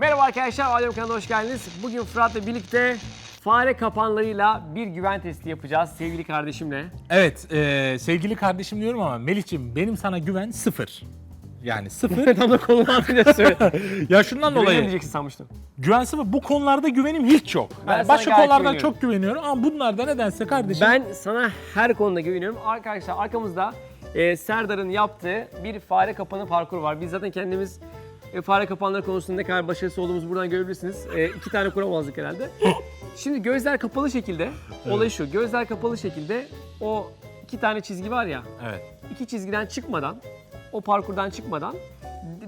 Merhaba arkadaşlar, Alem kanalına hoş geldiniz. Bugün Fırat'la birlikte fare kapanlarıyla bir güven testi yapacağız sevgili kardeşimle. Evet, e, sevgili kardeşim diyorum ama Melih'ciğim benim sana güven sıfır. Yani sıfır. Tam da atınca söyle. ya şundan Güveniyorum dolayı diyeceksin sanmıştım. güven sıfır. Bu konularda güvenim hiç yok. Ben Yani sana başka gayet konulardan güveniyorum. çok güveniyorum ama bunlarda nedense kardeşim. Ben sana her konuda güveniyorum. Arkadaşlar arkamızda e, Serdar'ın yaptığı bir fare kapanı parkuru var. Biz zaten kendimiz e, fare kapanları konusunda ne kadar başarısız olduğumuzu buradan görebilirsiniz. E, iki tane kuramazdık herhalde. Şimdi gözler kapalı şekilde, olay şu. Gözler kapalı şekilde o iki tane çizgi var ya. Evet. iki çizgiden çıkmadan, o parkurdan çıkmadan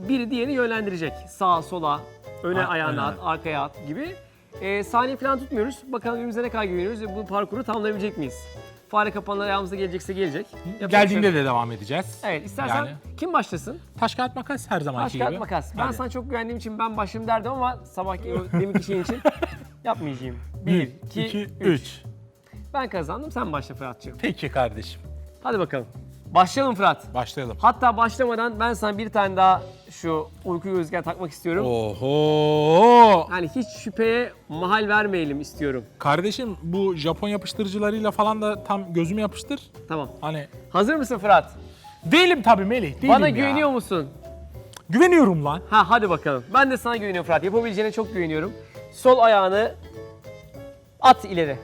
biri diğerini yönlendirecek. Sağa, sola, öne A- ayağına at, arkaya at gibi. Ee, saniye falan tutmuyoruz. Bakalım birbirimize ne kadar güveniyoruz ve bu parkuru tamamlayabilecek miyiz? Fare kapanlar ayağımıza gelecekse gelecek. Yapacak bir şey Geldiğinde yok. de devam edeceğiz. Evet istersen Yani. kim başlasın? Taş kağıt makas her Taş zamanki gibi. kağıt makas. Ben Hadi. sana çok güvendiğim için ben başlayayım derdim ama sabahki o deminki şeyin için yapmayacağım. 1, 2, 2, 3. 3. Ben kazandım sen başla Fırat'cığım. Peki kardeşim. Hadi bakalım. Başlayalım Fırat. Başlayalım. Hatta başlamadan ben sana bir tane daha şu uyku gözlüğü takmak istiyorum. Oho! Yani hiç şüpheye mahal vermeyelim istiyorum. Kardeşim bu Japon yapıştırıcılarıyla falan da tam gözüme yapıştır. Tamam. Hani Hazır mısın Fırat? değilim tabii Melih, değilim Bana ya. güveniyor musun? Güveniyorum lan. Ha hadi bakalım. Ben de sana güveniyorum Fırat. Yapabileceğine çok güveniyorum. Sol ayağını at ileri.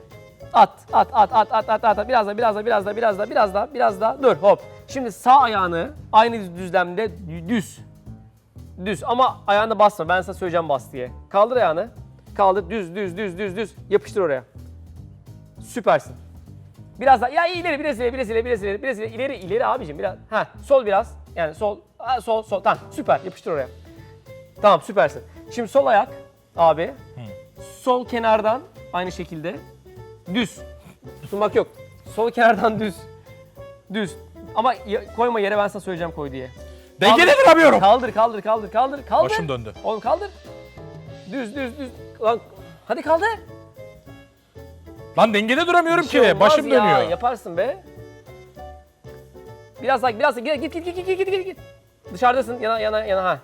At, at, at, at, at, at, at. Biraz da, biraz da, biraz da, biraz da, biraz da, biraz da. Dur, hop. Şimdi sağ ayağını aynı düzlemde düz. Düz ama ayağına basma. Ben sana söyleyeceğim bas diye. Kaldır ayağını. Kaldır. Düz, düz, düz, düz, düz. Yapıştır oraya. Süpersin. Biraz daha. Ya ileri, biraz ileri, biraz ileri, biraz ileri, biraz ileri, ileri, ileri abicim biraz. Ha, sol biraz. Yani sol, ha, sol, sol. Tamam, süper. Yapıştır oraya. Tamam, süpersin. Şimdi sol ayak abi. Sol kenardan aynı şekilde düz. Tutunmak yok. Sol kenardan düz. Düz. Ama ya- koyma yere ben sana söyleyeceğim koy diye. Dengede duramıyorum. Kaldır, kaldır, kaldır, kaldır, kaldır. Başım döndü. Oğlum kaldır. Düz, düz, düz. Lan hadi kaldır. Lan dengede duramıyorum Bir şey ki. olmaz Başım ya, dönüyor. Yaparsın be. Biraz daha, biraz daha. Git, git, git, git, git, git, git, git. Dışarıdasın. Yana, yana, yana. Ha.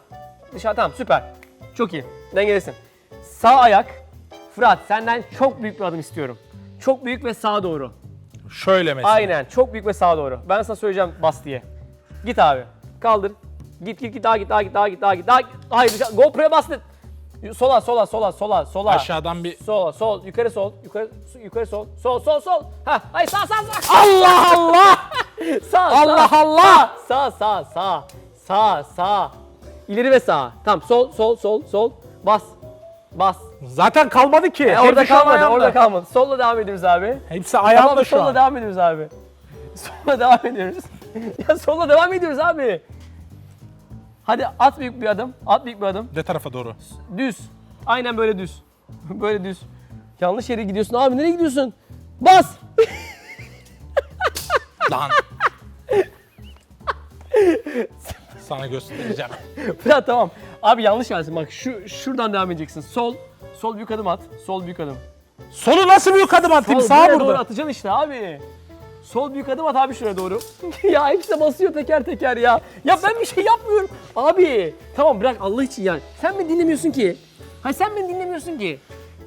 Dışarı, tamam süper. Çok iyi. Dengedesin. Sağ ayak. Fırat senden çok büyük bir adım istiyorum. Çok büyük ve sağa doğru. Şöyle mesela. Aynen. Çok büyük ve sağa doğru. Ben sana söyleyeceğim bas diye. Git abi. Kaldır. Git git git daha git daha git daha git daha git daha git. Hayır dışarı- GoPro'ya bastın. Sola sola sola sola sola. Aşağıdan bir... Sola sol yukarı sol yukarı yukarı sol sol sol sol. Ha hayır sağ sağ sağ. Allah Allah! Sağ Allah sağ. Allah! Sağ sağ sağ. Sağ sağ. İleri ve sağ. Tamam sol sol sol sol. Bas. Bas. Zaten kalmadı ki. E, orada Hepsi şu an kalmadı ayağımda. orada kalmadı. Solla devam ediyoruz abi. Hepsi ayağımda Tamam şu solla an. devam ediyoruz abi. Solla devam ediyoruz. ya solla devam ediyoruz abi. Hadi at büyük bir adım. At büyük bir adım. Ne tarafa doğru? Düz. Aynen böyle düz. böyle düz. Yanlış yere gidiyorsun abi. Nereye gidiyorsun? Bas. Lan. Sana göstereceğim. ya tamam. Abi yanlış yersin. Bak şu şuradan devam edeceksin. Sol. Sol büyük adım at. Sol büyük adım. Solu nasıl büyük adım atayım? Sol Sağ buraya doğru atacaksın işte abi. Sol büyük adım at abi şuraya doğru. ya hepsi de basıyor teker teker ya. Ya ben bir şey yapmıyorum. Abi tamam bırak Allah için yani. Sen beni dinlemiyorsun ki. Hayır sen beni dinlemiyorsun ki.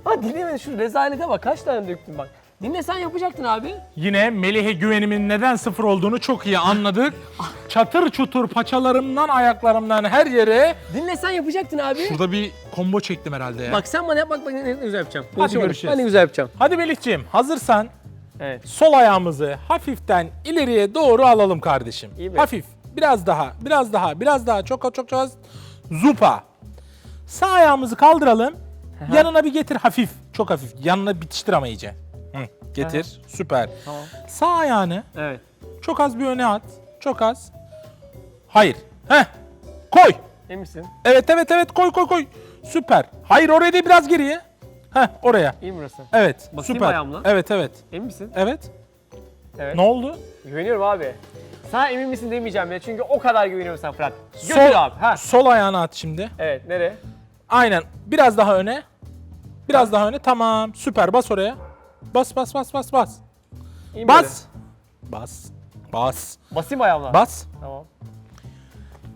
Ha dinleme şu rezalete bak kaç tane döktün bak. Dinlesen yapacaktın abi. Yine Melih'e güvenimin neden sıfır olduğunu çok iyi anladık. Çatır çutur paçalarımdan, ayaklarımdan her yere. Dinlesen yapacaktın abi. Burada bir combo çektim herhalde ya. Bak sen bana yap bak bak ne, ne güzel yapacağım. Hadi görüşürüz. Ben ne güzel yapacağım. Hadi Melih'ciğim hazırsan Evet. sol ayağımızı hafiften ileriye doğru alalım kardeşim. İyi mi? Hafif. Biraz daha, biraz daha, biraz daha. Çok çok çok az. Zupa. Sağ ayağımızı kaldıralım. Yanına bir getir hafif. Çok hafif. Yanına bitiştir ama iyice. Hı, getir. Süper. Tamam. Sağ ayağını Evet. çok az bir öne at. Çok az. Hayır. Heh. Koy. Emin misin? Evet evet evet koy koy koy. Süper. Hayır oraya değil biraz geriye. Heh oraya. İyi mi burası? Evet. Basayım süper. ayağımla. Evet evet. Emin misin? Evet. Evet. Ne oldu? Güveniyorum abi. Sana emin misin demeyeceğim ya çünkü o kadar güveniyorum sana Fırat. Götür Sol, abi. Ha. sol ayağını at şimdi. Evet nereye? Aynen. Biraz daha öne. Biraz daha öne. Tamam. Süper. Bas oraya. Bas bas bas bas bas. Mi Bas. Bas. Bas. böyle? Basayım ayağımla. Bas. Tamam.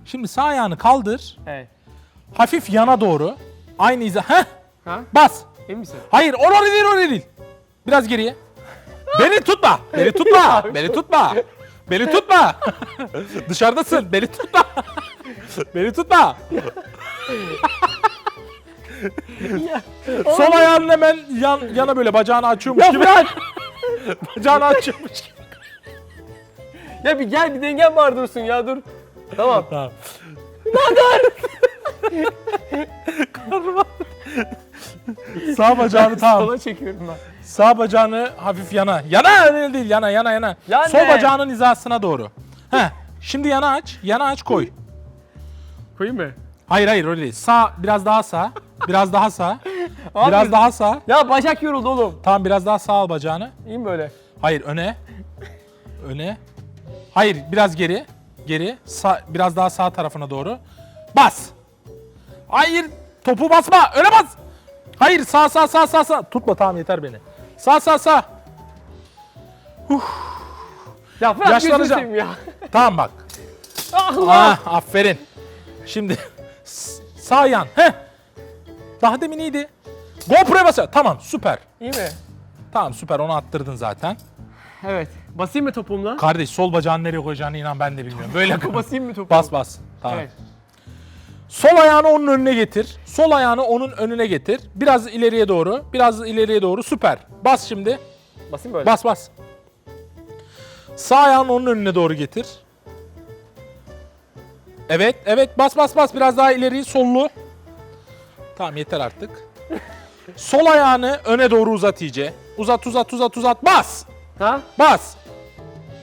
Şimdi sağ ayağını kaldır. Evet. Hafif yana doğru. Aynı hiza. Heh. Ha? Bas. Emin misin? Hayır oraya değil oraya değil. Biraz geriye. Beni tutma. Beni tutma. Beni tutma. Beni tutma. Dışarıdasın. Beni tutma. Beni tutma. Sol ayağının hemen yan, yana böyle bacağını açıyormuş Ya gibi. bırak! Bacağını açıyormuş gibi. Ya bir gel bir dengen var dursun ya dur. Tamam. Tamam. Sağ bacağını tamam. sola çekiyorum ben. Sağ bacağını hafif yana. Yana öyle değil yana yana yana. Yana. Sol bacağının hizasına doğru. Heh. Şimdi yana aç. Yana aç koy. Koyayım mı? Hayır hayır öyle değil. Sağ biraz daha sağ. Biraz daha sağ. Biraz daha sağ. Ya bacak yoruldu oğlum. Tamam biraz daha sağ al bacağını. İyi mi böyle? Hayır öne. Öne. Hayır biraz geri. Geri. Sağ, biraz daha sağ tarafına doğru. Bas. Hayır. Topu basma. Öne bas. Hayır sağ sağ sağ sağ sağ. Tutma tamam yeter beni. Sağ sağ sağ. Ya bırak gözünü Yaşlanacağım. seveyim ya. Tamam bak. Allah! Ah aferin. Şimdi sağ yan. Heh. Daha demin iyiydi. GoPro'ya bas. Tamam süper. İyi mi? Tamam süper onu attırdın zaten. Evet. Basayım mı topumla? Kardeş sol bacağını nereye koyacağını inan ben de bilmiyorum. Böyle Basayım mı topumu? bas bas. Tamam. Evet. Sol ayağını onun önüne getir. Sol ayağını onun önüne getir. Biraz ileriye doğru. Biraz ileriye doğru. Süper. Bas şimdi. Basayım böyle. Bas bas. Sağ ayağını onun önüne doğru getir. Evet, evet. Bas bas bas. Biraz daha ileri sollu. Tamam yeter artık. Sol ayağını öne doğru uzat iyice. Uzat uzat uzat uzat. Bas. Ha? Bas.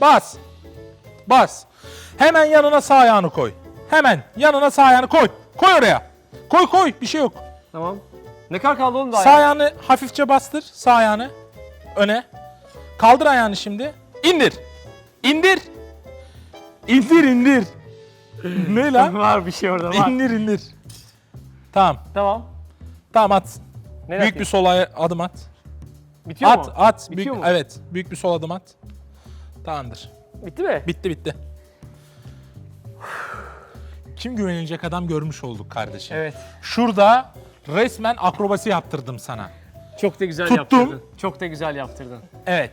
Bas. Bas. Hemen yanına sağ ayağını koy. Hemen yanına sağ ayağını koy. Koy oraya. Koy koy. Bir şey yok. Tamam. Ne kadar kaldı oğlum daha Sağ ya? ayağını hafifçe bastır. Sağ ayağını. Öne. Kaldır ayağını şimdi. İndir. İndir. İndir indir. ne lan? Var bir şey orada var. İndir indir. Tamam. Tamam. Tamam at. Ne büyük bir sol aya- adım at. Bitiyor at mu? at. Bitiyor büyük, mu? Evet. Büyük bir sol adım at. Tamamdır. Bitti mi? Bitti bitti. Kim güvenilecek adam görmüş olduk kardeşim. Evet. Şurada resmen akrobasi yaptırdım sana. Çok da güzel Tuttum. yaptırdın. Çok da güzel yaptırdın. Evet.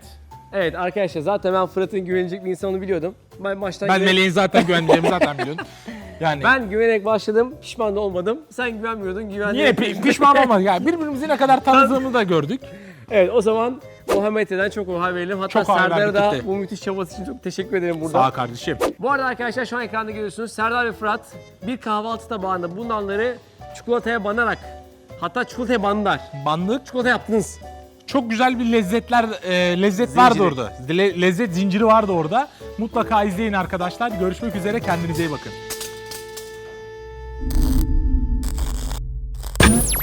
Evet arkadaşlar zaten ben Fırat'ın güvenilecek bir insan olduğunu biliyordum. Ben baştan Ben güven- Meleğin zaten güveneceğimi zaten biliyorsun. Yani ben güvenerek başladım. Pişman da olmadım. Sen güvenmiyordun. Güvendin. niye pi- pişman olmadık ya. Birbirimizi ne kadar tanıdığımızı da gördük. Evet o zaman Muhammed'den çok oha verelim. Hatta Çok oha Serdar'a verdik, da bu müthiş çabası için çok teşekkür ederim burada. kardeşim. Bu arada arkadaşlar şu an ekranda görüyorsunuz. Serdar ve Fırat bir kahvaltı tabağında bundanları çikolataya banarak hatta çikolataya bandılar. Bandık. Çikolata yaptınız. Çok güzel bir lezzetler, e, lezzet vardı Zinciri. orada. Le- lezzet zinciri vardı orada. Mutlaka izleyin arkadaşlar. Görüşmek üzere. Kendinize iyi bakın.